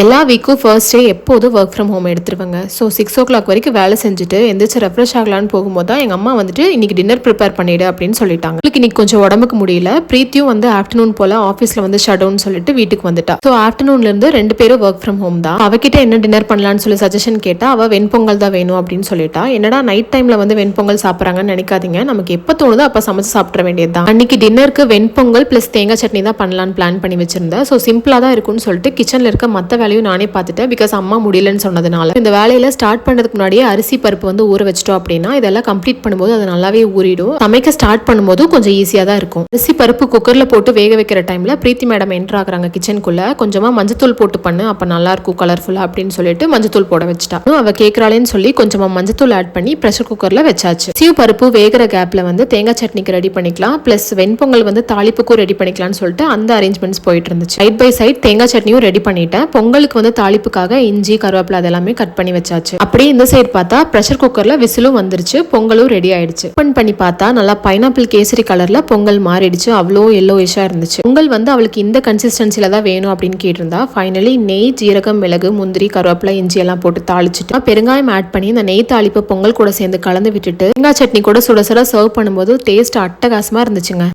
எல்லா வீக்கும் first day எப்போதும் work from home எடுத்துருவாங்க. ஸோ சிக்ஸ் ஓ கிளாக் வரைக்கும் வேலை செஞ்சுட்டு எந்திரிச்சு ரெஃப்ரெஷ் ஆகலான்னு போகும்போது தான் எங்கள் அம்மா வந்துட்டு இன்னைக்கு டின்னர் ப்ரிப்பேர் பண்ணிடு அப்படின்னு சொல்லிட்டாங்க. உங்களுக்கு இன்னைக்கு கொஞ்சம் உடம்புக்கு முடியல. பிரீத்தியும் வந்து ஆஃப்டர்நூன் போல ஆஃபீஸில் வந்து ஷடவுன் சொல்லிட்டு வீட்டுக்கு வந்துட்டா. ஸோ ஆஃப்டர்நூன்ல இருந்து ரெண்டு பேரும் ஒர்க் ஃப்ரம் ஹோம் தான். அவகிட்ட என்ன டின்னர் பண்ணலாம்னு சொல்லி சஜஷன் கேட்டா அவள் வெண்பொங்கல் தான் வேணும் அப்படின்னு சொல்லிட்டா. என்னடா நைட் டைம்ல வந்து வெண்பொங்கல் சாப்பிட்றாங்கன்னு நினைக்காதீங்க. நமக்கு எப்போ தோணுதோ அப்போ சமைச்சு சாப்பிட வேண்டியது தான். அன்னைக்கு டின்னருக்கு வெண்பொங்கல் ப்ளஸ் தேங்காய் சட்னி தான் பண்ணலான்னு பிளான் பண்ணி வச்சிருந்தேன். ஸோ சிம்பிளாக தான் இருக்கும்னு சொல்லிட்டு கிச்சனில் இருக்க மற்ற வேலையும் நானே பார்த்துட்டேன். பிகாஸ் அம்மா முடியலன்னு சொன்னதுனால. இந்த வேலையில ஸ்டார்ட் பண்ணுறதுக்கு முன்னாடியே அரிசி பருப்பு வந்து ஊற வச்சிட்டோம் அப்படின்னா இதெல்லாம் கம்ப்ளீட் பண்ணும்போது அது நல்லாவே ஊறிடும். சமைக்க ஸ்டார்ட் பண்ணும்போது கொஞ்சம் ஈஸியாக தான் இருக்கும். அரிசி பருப்பு குக்கரில் போட்டு வேக வைக்கிற டைமில் பிரீத்தி மேடம் என்ட்ரு ஆகுறாங்க கிச்சனுக்குள்ள கொஞ்சமாக மஞ்சத்தூள் போட்டு பண்ணு. அப்போ நல்லா இருக்கும் கலர்ஃபுல்லாக அப்படின்னு சொல்லிட்டு மஞ்சத்தூள் போட வச்சுட்டா. அவ கேட்குறாளேன்னு சொல்லி கொஞ்சமாக மஞ்சத்தூள் ஆட் பண்ணி ப்ரெஷர் குக்கரில் வச்சாச்சு. சீவ் பருப்பு வேகிற கேப்பில் வந்து தேங்காய் சட்னிக்கு ரெடி பண்ணிக்கலாம். ப்ளஸ் வெண்பொங்கல் வந்து தாளிப்புக்கும் ரெடி பண்ணிக்கலாம்னு சொல்லிட்டு அந்த அரேஞ்ச்மெண்ட்ஸ் போயிட்டு இருந்துச்சு. சைட் பை சைட் தேங்காய் சட்னியும் ரெடி பண்ணிட்டேன். பொங்கல் பொங்கலுக்கு வந்து தாளிப்புக்காக இஞ்சி கருவேப்பிலை அதெல்லாமே கட் பண்ணி வச்சாச்சு. அப்படியே இந்த சைடு பார்த்தா ப்ரெஷர் குக்கர்ல விசிலும் வந்துருச்சு. பொங்கலும் ரெடி ஆயிடுச்சு. ஓப்பன் பண்ணி பார்த்தா நல்லா பைனாப்பிள் கேசரி கலர்ல பொங்கல் மாறிடுச்சு. அவ்வளோ எல்லோயிஷா இருந்துச்சு. பொங்கல் வந்து அவளுக்கு இந்த கன்சிஸ்டன்சில தான் வேணும் அப்படின்னு கேட்டிருந்தா ஃபைனலி நெய் ஜீரகம் மிளகு முந்திரி கருவேப்பிலை இஞ்சி எல்லாம் போட்டு தாளிச்சுட்டு பெருங்காயம் ஆட் பண்ணி இந்த நெய் தாளிப்பு பொங்கல் கூட சேர்ந்து கலந்து விட்டுட்டு தேங்காய் சட்னி கூட சுட சுட சர்வ் பண்ணும்போது டேஸ்ட் அட்டகாசமா இருந்துச்சுங்க.